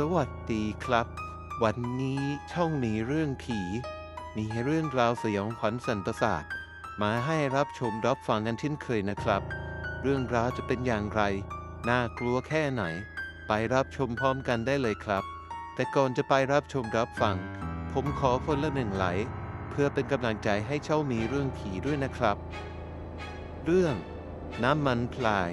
สวัสดีครับ วันนี้ช่องมีเรื่องผี มีเรื่องราวสยองขวัญสันประสาทมาให้รับชมรับฟังกันเช่นเคยนะครับ เรื่องราวจะเป็นอย่างไร น่ากลัวแค่ไหน ไปรับชมพร้อมกันได้เลยครับ แต่ก่อนจะไปรับชมรับฟัง ผมขอคนละหนึ่งไลค์เพื่อเป็นกำลังใจให้เช่ามีเรื่องผีด้วยนะครับ เรื่องน้ำมันพลาย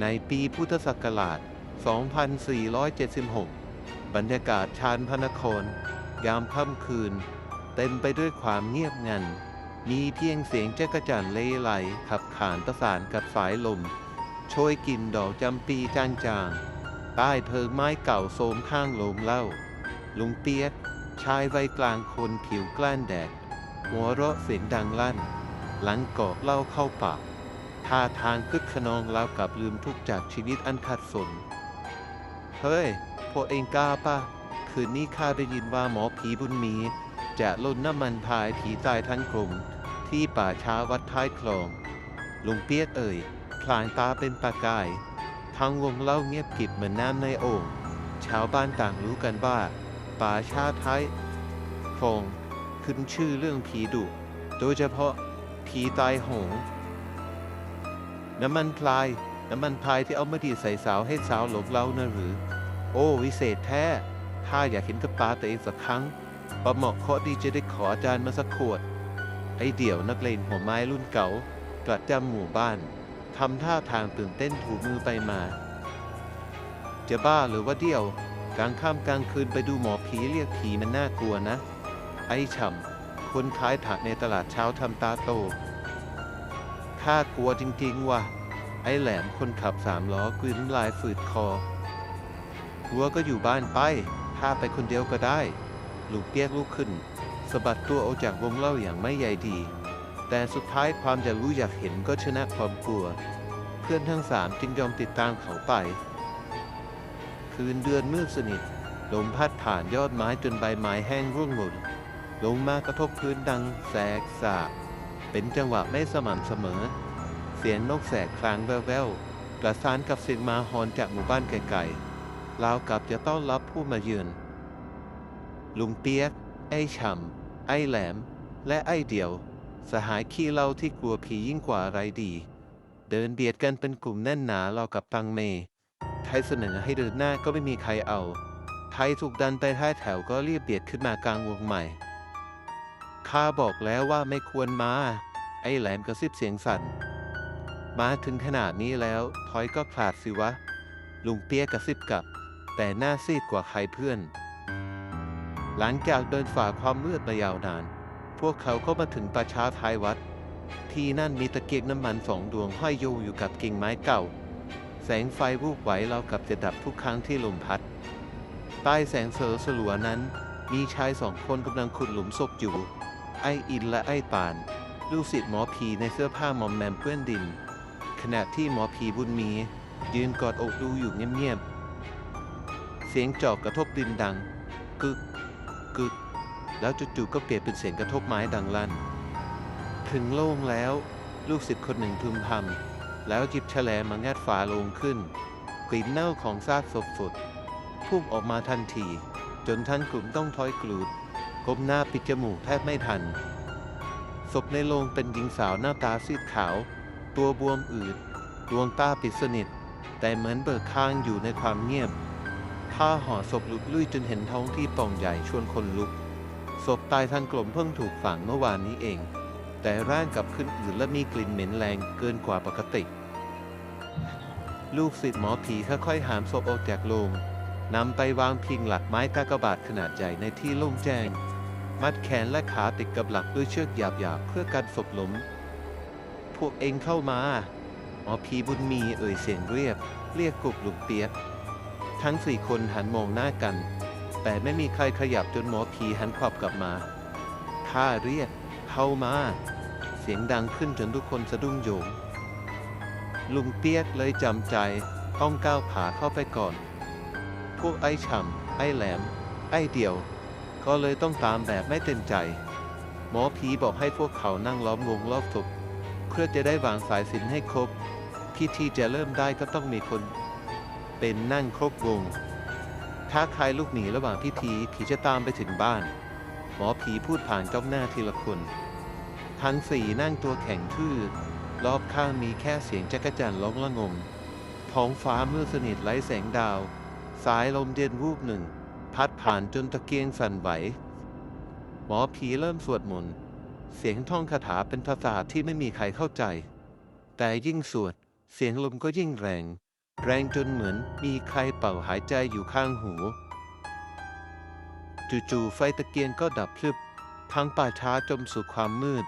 ในปีพุทธศักราช 2476 บรรยากาศชานพระนคร ยามค่ำคืน เต็มไปด้วยความเงียบงัน มีเพียงเสียงจักรจั่นเลไหลขับขานประสานกับสายลม โชยกลิ่นดอกจำปีจางๆ ใต้เพิงไม้เก่าโสมข้างโลมเล้าลุงเปียกชายวัยกลางคนผิวกล้านแดด หัวเราะเสียงดังลั่น หลังกอกเหล้าเข้าปากท่าทางคึกขนองราวกับลืมทุกจากชีวิตอันขัดสน เฮ้ย พวกเองกล้าปะคืนนี้ข้าได้ยินว่าหมอผีบุญมี จะลนน้ำมันพายผีตายทั้งกลุ่ม ที่ป่าช้าวัดท้ายคลอง ลุงเปียกเอ่ยพลางตาเป็นประกายทั้งวงเล่าเงียบกิบเหมือนน้ำในโอ่งชาวบ้านต่างรู้กันว่า ป่าช้าท้ายคลองขึ้นชื่อเรื่องผีดุโดยเฉพาะผีตายหงน้ำมันพลาย น้ำมันพายที่เอามาดีใส่สาวให้สาวหลงเล่านะหรือ โอ้วิเศษแท้ข้าอยากเห็นกับตาตัวเองสักครั้งประเหมาะเคาะดีจะได้ขออาจารย์มาสักขวด ไอเดี่ยวนักเลงหัวไม้รุ่นเก่ากระจำหมู่บ้านทำท่าทางตื่นเต้นถูมือไปมา จะบ้าหรือว่าเดี่ยว กลางค่ำกลางคืนไปดูหมอผีเรียกผีมันน่ากลัวนะ ไอ้ฉ่ำคนขายผักในตลาดเช้าทำตาโตข้ากลัวจริงๆว่ะ ไอ้แหลมคนขับสามล้อกลืนน้ำลายฝืดคอหัวก็อยู่บ้านไปข้าไปคนเดียวก็ได้ ลูกเปียกลุกขึ้นสะบัดตัวออกจากวงเล่าอย่างไม่ใยดี แต่สุดท้ายความอยากรู้อยากเห็นก็ชนะความกลัว เพื่อนทั้งสามจึงยอมติดตามเขาไป คืนเดือนมืดสนิทลมพัดผ่านยอดไม้จนใบไม้แห้งร่วงหล่นลงมากระทบพื้นดังแสกสาเป็นจังหวะไม่สม่ำเสมอ เสียงนกแสกคลางแว่วๆประสานกับเสียงมาหอนจากหมู่บ้านไกลๆราวกับจะต้อนรับผู้มาเยือนลุงเปียก ไอ้ฉ่ำไอ้แหลม และไอ้เดี่ยว สหายขี้เล่าที่กลัวผียิ่งกว่าอะไรดี เดินเบียดกันเป็นกลุ่มแน่นหนาเรากับตังเมใครเสนอให้เดินหน้าก็ไม่มีใครเอาใครถูกดันไปท้ายแถวก็รีบเบียดขึ้นมากลางวงใหม่ข้าบอกแล้วว่าไม่ควรมา ไอ้แหลมกระซิบเสียงสั่น มาถึงขนาดนี้แล้วถอยก็ขาดสิวะ ลุงเปียกกระซิบกลับ แต่หน้าซีดกว่าใครเพื่อน หลังจากเดินฝ่าความมืดมายาวนาน พวกเขาก็มาถึงป่าช้าท้ายวัด ที่นั่นมีตะเกียงน้ำมันสองดวงห้อยโยงอยู่กับกิ่งไม้เก่า แสงไฟวูบไหวเรากับจะดับทุกครั้งที่ลมพัดใต้แสงเสอสลัวนั้น มีชายสองคนกำลังขุดหลุมศพอยู่ ไออินและไอปาน ลูกศิษย์หมอผีในเสื้อผ้ามอมแมมเปื้อนดิน ขณะที่หมอผีบุญมี ยืนกอดอกดูอยู่เงียบๆ เสียงจอบกระทบดินดัง กึก กึก แล้วจู่ๆก็เปลี่ยนเป็นเสียงกระทบไม้ดังลั่น ถึงโล่งแล้ว ลูกศิษย์คนหนึ่งพึมพำแล้วหยิบแฉลมางัดฝาโลงขึ้น กลิ่นเน่าของซากศพฝุดพุ่งออกมาทันที จนทั้งกลุ่มต้องถอยกลูดก้มหน้าปิดจมูกแทบไม่ทัน ศพในโลงเป็นหญิงสาวหน้าตาซีดขาว ตัวบวมอืด ดวงตาปิดสนิท แต่เหมือนเบิกค้างอยู่ในความเงียบ ผ้าห่อศพลุกลุ่ยจนเห็นท้องที่ป่องใหญ่ชวนคนลุก ศพตายทันกลมเพิ่งถูกฝังเมื่อวานนี้เอง แต่ร่างกลับขึ้นอืดและมีกลิ่นเหม็นแรงเกินกว่าปกติ ลูกศิษย์หมอผีค่อยๆหามศพออกจากโลงนำไปวางพิงหลักไม้กากบาทขนาดใหญ่ในที่โล่งแจ้ง มัดแขนและขาติดกับหลักด้วยเชือกหยาบๆเพื่อกันศพล้ม พวกเองเข้ามา หมอผีบุญมีเอ่ยเสียงเรียบ เรียกกลุ่มลุงเปียก ทั้งสี่คนหันมองหน้ากัน แต่ไม่มีใครขยับจนหมอผีหันขวับกลับมาข้าเรียกเข้ามา เสียงดังขึ้นจนทุกคนสะดุ้งโยง ลุงเปียกเลยจำใจต้องก้าวขาเข้าไปก่อน พวกไอ้ฉ่ำไอ้แหลม ไอ้เดี่ยว ก็เลยต้องตามแบบไม่เต็มใจ หมอผีบอกให้พวกเขานั่งล้อมวงรอบศพ พื่อจะได้วางสายสินให้ครบ พิธีจะเริ่มได้ก็ต้องมีคน เป็นนั่งครบวง ถ้าใครลูกหนีระหว่างพิธีผีจะตามไปถึงบ้าน หมอผีพูดผ่านจ้องหน้าทีละคน ทั้งสี่นั่งตัวแข็งทื่อ รอบข้างมีแค่เสียงจักรจันร์ร้องละงม ท้องฟ้ามืดสนิทไร้แสงดาว สายลมเย็นวูบหนึ่ง พัดผ่านจนตะเกียงสั่นไหว หมอผีเริ่มสวดมนต์ เสียงท่องคาถาเป็นภาษาที่ไม่มีใครเข้าใจ แต่ยิ่งสวด เสียงลมก็ยิ่งแรง แรงจนเหมือนมีใครเป่าหายใจอยู่ข้างหู จู่ๆไฟตะเกียงก็ดับพลึบ ทั้งป่าช้าจมสู่ความมืด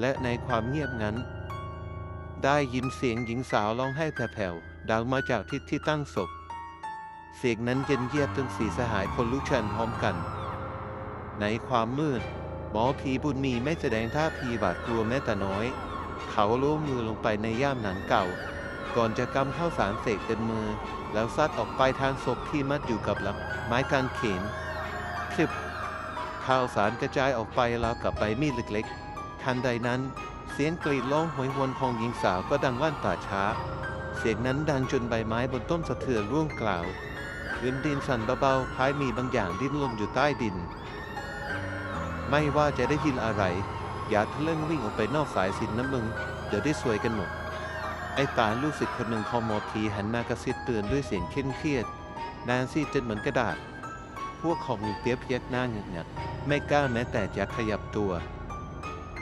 และในความเงียบนั้น ได้ยินเสียงหญิงสาวร้องไห้แผ่วๆดังมาจากทิศที่ตั้งศพ เสียงนั้นเย็นเยียบจนสีสหายคนลุกชันพร้อมกัน ในความมืด หมอผีบุญมีไม่แสดงท่าทีบาดกลัวแม้แต่น้อย เขาล้มือลงไปในย่ามหนังเก่า ก่อนจะกำข้าวสารเสกเต็มมือ แล้วซัดออกไปทางศพที่มัดอยู่กับหลักไม้กางเขนคลิปข้าวสารกระจายออกไปราวกับใบมีดเล็กๆ ทันใดนั้น เสียงกรีดร้องโหยหวนของหญิงสาวก็ดังลั่นป่าช้า เสียงนั้นดังจนใบไม้บนต้นสะเทือนร่วงกล่าวพื้นดินสั่นเบาๆคล้ายมีบางอย่างดิ้นรนอยู่ใต้ดิน ไม่ว่าจะได้ยินอะไร อย่าทะลึ่งวิ่งออกไปนอกสายสินนะมึง เดี๋ยวได้สวยกันหมด ไอ้ตาลูกศิษย์คนหนึ่งของหมอผีหันมากระซิบเตือนด้วยเสียงเคร่งเครียดนานซีดจนเหมือนกระดาษ พวกของลุงเปียบพยักหน้าเงียบๆไม่กล้าแม้แต่จะขยับตัว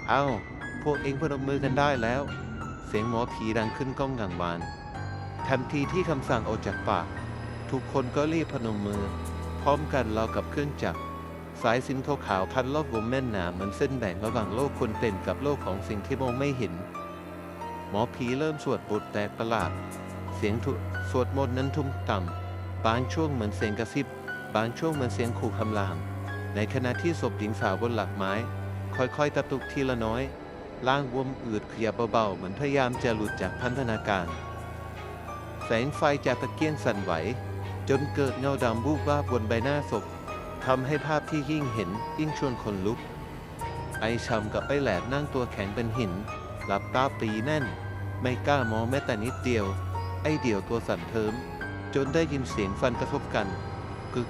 เอ้า พวกเองพนมมือกันได้แล้ว เสียงหมอผีดังขึ้นก้องกังวานทันทีที่คำสั่งออกจากปาก ทุกคนก็รีบพนมมือ พร้อมกันเรากับเครื่องจักร สายสินขาวๆพันรอบวงแม่นหนาเหมือนเส้นแบ่งระหว่างโลกคนเป็นกับโลกของสิ่งที่มองไม่เห็น หมอผีเริ่มสวดบทแต่ประหลาด เสียงทุสวดมนต์นั้นทุ้มต่ำ บางช่วงเหมือนเสียงกระซิบ บางช่วงเหมือนเสียงขู่คำราม ในขณะที่ศพหญิงสาวบนหลักไม้ ค่อยๆตะตุกทีละน้อยร่างบวมอืดเขยับเบาๆเหมือนพยายามจะหลุดจากพันธนาการ แสงไฟจากตะเกียงสั่นไหว จนเกิดเงาดำบูบวาบบนใบหน้าศพ ทำให้ภาพที่ยิ่งเห็นยิ่งชวนขนลุก ไอชำกับไอแหลมนั่งตัวแข็งเป็นหิน หลับตาปีแน่น ไม่กล้ามองแม้แต่นิดเดียว ไอเดี่ยวตัวสั่นเทิม จนได้ยินเสียงฟันกระทบกัน กึก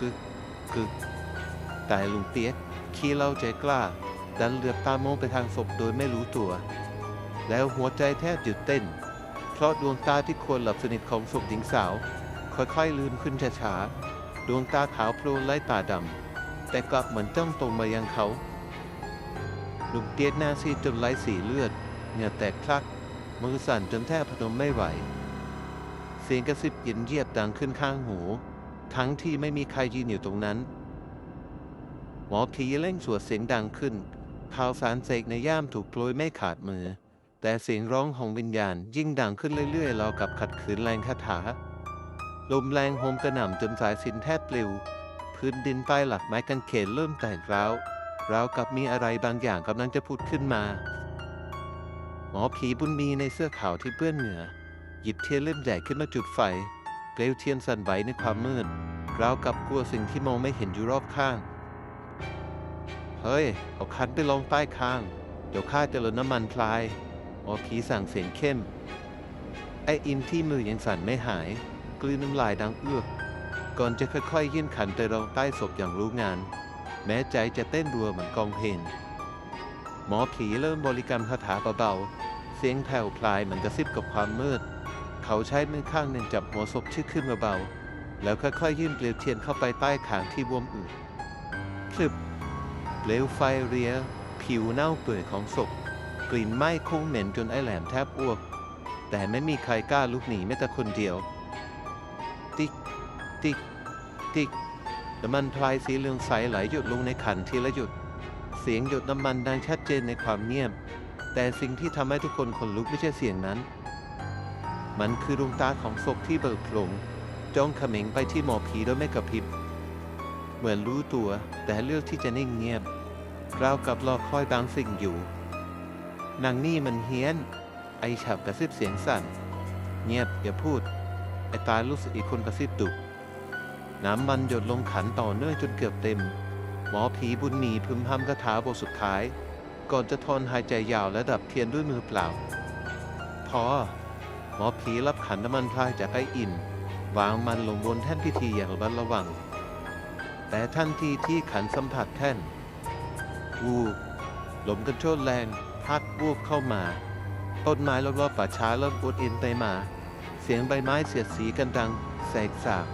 กึกกึกแต่ลุงเปียกขี้เล่าใจกล้า ดันเหลือบตามองไปทางศพโดยไม่รู้ตัว แล้วหัวใจแทบหยุดเต้น เพราะดวงตาที่ควรหลับสนิทของศพหญิงสาว ค่อยๆลืมขึ้นช้าๆ ดวงตาขาวโพลนไล่ตาดำ แต่กลับเหมือนจ้องตรงมายังเขาลุงเตียกหน้าซีดจนไร้สีเลือด เหงื่อแตกพลัก มือสั่นจนแทบพนมไม่ไหว เสียงกระซิบเย็นเยียบดังขึ้นข้างหู ทั้งที่ไม่มีใครยืนอยู่ตรงนั้น หมอผีเร่งสวดเสียงดังขึ้นข่าวสารเสกในย่ามถูกโปรยไม่ขาดมือ แต่เสียงร้องของวิญญาณยิ่งดังขึ้นเรื่อยๆเรากับขัดขืนแรงคาถา ลมแรงโหมกระหน่ำจนสายสินแทบปลิว พื้นดินใต้หลักไม้กันเขนเริ่มแตกร้าวราวกับมีอะไรบางอย่างกำลังจะผุดขึ้นมา หมอผีบุญมีในเสื้อขาวที่เปื้อนเหงื่อหยิบเทียนเล่มใหญ่ขึ้นมาจุดไฟเปลวเทียนสั่นไหวในความมืดราวกับกลัวสิ่งที่มองไม่เห็นอยู่รอบข้าง เฮ้ย เอาคันไปลองใต้คาง เดี๋ยวข้าจะลดน้ำมันพลาย หมอผีสั่งเสียงเข้ม ไออินที่มือยังสั่นไม่หาย กลืนน้ำลายดังเอื้อกก่อนจะค่อยๆยื่นขันไปรองใต้ศพอย่างรู้งาน แม้ใจจะเต้นรัวเหมือนกองเพลงหมอผีเริ่มบริกรรมคาถาเบาๆเสียงแผ่วพลายเหมือนกระซิบกับความมืด เขาใช้มือข้างหนึ่งจับหัวศพชื่อขึ้นเบาๆแล้วค่อยๆยื่นเปลวเทียนเข้าไปใต้ขางที่บวมอืดพลึบเปลวไฟเรีย ผิวเน่าเปื่อยของศพ กลิ่นไหม้คงเหม็นจนไอแหลมแทบอ้วก แต่ไม่มีใครกล้าลุกหนีแม้แต่คนเดียว ติ๊กติ๊กน้ำมันพลายสีเหลืองใสไหลหยดลงในขันทีละหยด เสียงหยดน้ำมันดังชัดเจนในความเงียบ แต่สิ่งที่ทำให้ทุกคนขนลุกไม่ใช่เสียงนั้น มันคือดวงตาของศพที่เบิกโพลงจ้องเขม็งไปที่หมอผีโดยไม่กระพริบ เหมือนรู้ตัวแต่เลือกที่จะนิ่งเงียบราวกับรอคอยบางสิ่งอยู่นางนี่มันเฮี้ยน ไอฉับกระซิบเสียงสั่น เงียบอย่าพูด ไอตารู้สึกอีกคนกระซิบดุ น้ำมันหยดลงขันต่อเนื่องจนเกือบเต็ม หมอผีบุญมีพึมพำคาถาบทสุดท้าย ก่อนจะทนหายใจยาวและดับเทียนด้วยมือเปล่า พอ หมอผีรับขันน้ำมันพลายจากไออิน วางมันลงบนแท่นพิธีอย่างระมัดระวัง แต่ทันทีที่ขันสัมผัสแท่นวูบลมกันโชนแรงพัดวูบเข้ามาต้นไม้รอบๆป่าช้าเริ่มปวดอ็นไปมา เสียงใบไม้เสียดสีกันดังแสกสาก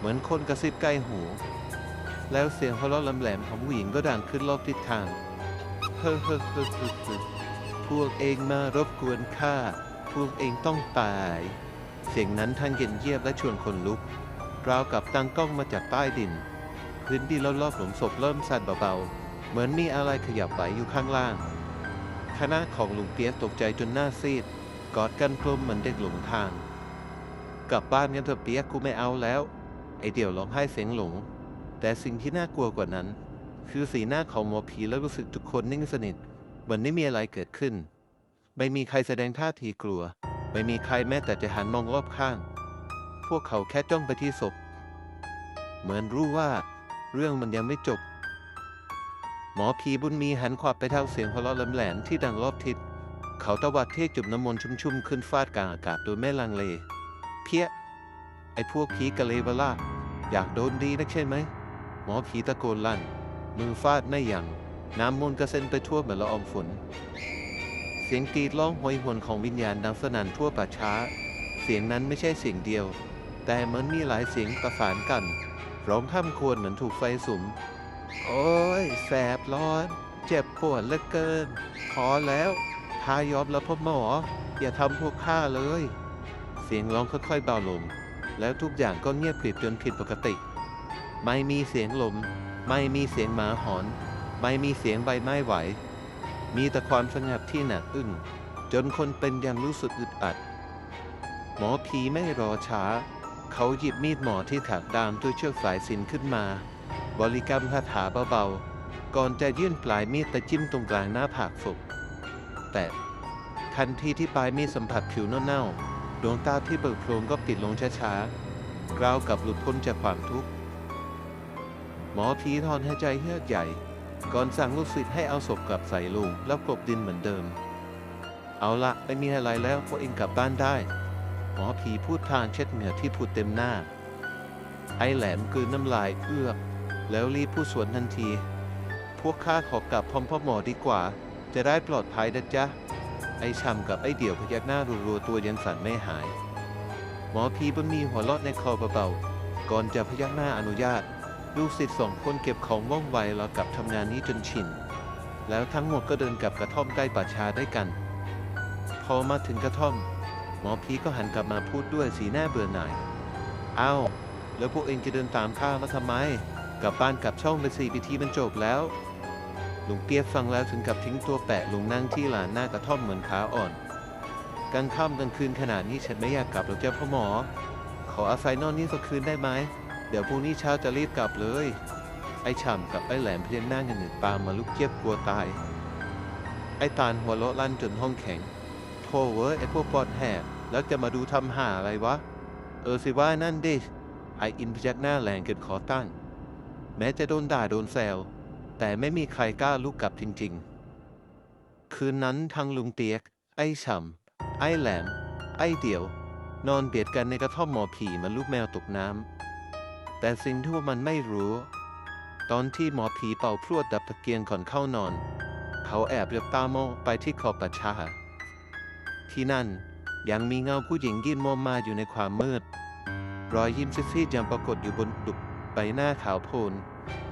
เหมือนคนกระซิบใกล้หู แล้วเสียงหัวเราะลำแหลมของผู้หญิงก็ดังขึ้นรอบทิศทาง เฮ้อเฮ้อเฮ้อเฮ้อพวกเองมารบกวนข้า พวกเองต้องตาย เสียงนั้นทั้งเย็นเยียบและชวนคนลุก ราวกับตั้งกล้องมาจากใต้ดิน พื้นที่รอบๆหลุมศพเริ่มสั่นเบาๆ เหมือนมีอะไรขยับไหวอยู่ข้างล่าง คณะของลุงเปียกตกใจจนหน้าซีด กอดกันกลมเหมือนเด็กหลงทาง กลับบ้านกันเถอะเปียกกูไม่เอาแล้ว ไอเดี่ยวร้องไห้เสียงหลง แต่สิ่งที่น่ากลัวกว่านั้น คือสีหน้าของหมอผีและรู้สึกทุกคนนิ่งสนิทเหมือนไม่มีอะไรเกิดขึ้น ไม่มีใครแสดงท่าทีกลัว ไม่มีใครแม้แต่จะหันมองรอบข้าง พวกเขาแค่จ้องไปที่ศพ เหมือนรู้ว่า เรื่องมันยังไม่จบ หมอผีบุญมีหันขวับไปทางเสียงหัวเราะแหลมๆที่ดังรอบทิศเขาตวัดเทจุ่มน้ำมนต์ชุ่มๆ ขึ้นฟาดกลางอากาศโดยไม่ลังเล เพี้ย ไอ้พวกผีกะเลวล่า อยากโดนดีนักใช่ไหม หมอผีตะโกนลั่น มือฟาดไม่ยัง้งน้ำมนต์กระเซ็นไปทั่วเหมือนละอองฝน เสียงกรีดร้องโหยหวนของวิญญาณดังสนั่นทั่วป่าช้า เสียงนั้นไม่ใช่เสียงเดียว แต่เหมือนมีหลายเสียงประสานกันร้องข้ามควรเหมือนถูกไฟสุม โอ้ย แสบร้อน เจ็บปวดเหลือเกิน พอแล้วพายอมแล้วพ่อหมอ อย่าทำพวกข้าเลย เสียงร้องค่อยๆเบาลง แล้วทุกอย่างก็เงียบกริบจนผิดปกติ ไม่มีเสียงลม ไม่มีเสียงหมาหอน ไม่มีเสียงใบไม้ไหว มีแต่ความสงบที่หนักอึ้งจนคนเป็นยังรู้สึกอึดอัด หมอผีไม่รอช้า เขาหยิบมีดหมอที่ถักดามด้วยเชือกสายสินขึ้นมา บริกรรมคาถาเบาๆ ก่อนจะยื่นปลายมีดตะจิ้มตรงกลางหน้าผากศพแต่ทันทีที่ปลายมีดสัมผัสผิวเน่าๆ ดวงตาที่เบิกโพลงก็ปิดลงช้าๆราวกับหลุดพ้นจากความทุกข์ หมอผีถอนหายใจเฮือกใหญ่ ก่อนสั่งลูกศิษย์ให้เอาศพกลับใส่ลุงแล้วกลบดินเหมือนเดิม เอาละไม่มีอะไรแล้วพวกเองกลับบ้านได้ หมอผีพูดพลางเช็ดเหงื่อที่ผุดเต็มหน้า ไอ้แหลมกืนน้ำลายเอื้อก แล้วรีบพูดสวนทันที พวกข้าขอกลับพร้อมพ่อหมอดีกว่า จะได้ปลอดภัยนะจ๊ะ ไอ้ช่ำกับไอ้เดี่ยวพยักหน้ารัวๆตัวยังสั่นไม่หาย หมอผีบุญมีหัวเราะในคอเบาๆก่อนจะพยักหน้าอนุญาต ลูกศิษย์สองคนเก็บของว่องไวรอกับทำงานนี้จนชิน แล้วทั้งหมดก็เดินกลับกระท่อมใกล้ป่าช้าด้กัน พอมาถึงกระท่อม หมอผีก็หันกลับมาพูดด้วยสีหน้าเบื่อหน่ายอ้าวแล้วพวกเองจะเดินตามข้ามาทำไม กลับบ้านกลับช่องไปสี่พิธีมันจบแล้ว ลุงเปียกฟังแล้วถึงกับทิ้งตัวแปะลงนั่งที่หลานหน้ากระท่อมเหมือนขาอ่อนกลางค่ำกลางคืนขนาดนี้ฉันไม่อยากกลับหรอกเจ้าพ่อหมอ ขออาศัยนอนนี่สักคืนได้ไหมเดี๋ยวพรุ่งนี้เช้าจะรีบกลับเลย ไอ้ฉ่ำกับไอ้แหลมเพียงหน้ากันหนึ่งปามมาลุกเจี๊ยบกลัวตาย ไอ้ตาลหัวเราะลั่นจนห้องแข็งโธ่เว้ยไอ้พวกปอดแหกแล้วจะมาดูทำหาอะไรวะ เออสิว่านั่นดิไออินพยักหน้าแรงเกินขอตั้ง แม้จะโดนด่าโดนแซว แต่ไม่มีใครกล้าลุกกลับจริงๆ คืนนั้นทั้งลุงเตียก ไอ้ฉ่ำไอ้แหลม ไอ้เดี่ยว นอนเบียดกันในกระท่อมหมอผีมันลูกแมวตกน้ำ แต่สิ่งที่มันไม่รู้ ตอนที่หมอผีเป่าพรวดดับตะเกียงก่อนเข้านอน เขาแอบเลือบตามองไปที่ขอบประชาที่นั่นยังมีเงาผู้หญิงยืนมองมาอยู่ในความมืด รอยยิ้มซีดๆยังปรากฏอยู่บนดุบใบหน้าขาวโพลน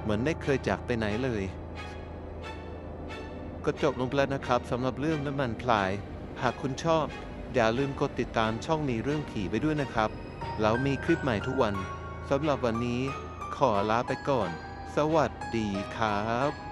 เหมือนไม่เคยจากไปไหนเลย ก็จบลงแล้วนะครับสำหรับเรื่องน้ำมันพลาย หากคุณชอบ อย่าลืมกดติดตามช่องมีเรื่องผีไปด้วยนะครับแล้วมีคลิปใหม่ทุกวันสำหรับวันนี้ ขอลาไปก่อน สวัสดีครับ